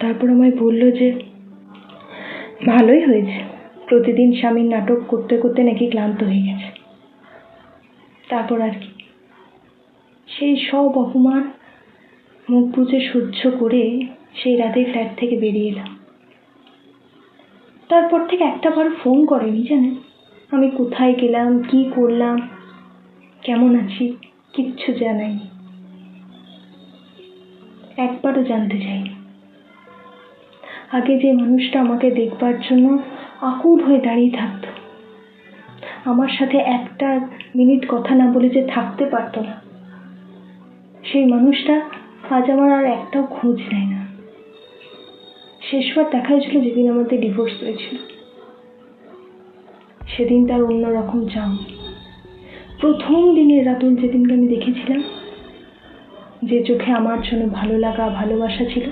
তারপর আমায় বলল যে, ভালোই হয়েছে। প্রতিদিন স্বামীর নাটক করতে করতে নাকি ক্লান্ত হয়ে গেছে। তারপর আর কি। সেই সব অপমান, মুখ বুজে সহ্য করে সেই রাতে ফ্ল্যাট থেকে বেরিয়ে এলাম। তারপর থেকে একটা বার ফোন করেনি জানেন। আমি কোথায় গেলাম, কি করলাম, কেমন আছি, কিচ্ছু জানায়নি একবারও জানতে চাইনি। আগে যে মানুষটা আমাকে দেখবার জন্য আকুল হয়ে দাঁড়িয়ে থাকতো, আমার সাথে একটা মিনিট কথা না বলে যে থাকতে পারতো না। সেই মানুষটা আজ আমার আর একটাও খোঁজ নেয় না। শেষবার দেখা হয়েছিল যেদিন আমাদের ডিভোর্স হয়েছিল। সেদিন তার অন্যরকম চাম প্রথম দিনের রাতুল যেদিনকে আমি দেখেছিলাম, যে চোখে আমার জন্য ভালো লাগা, ভালোবাসা ছিল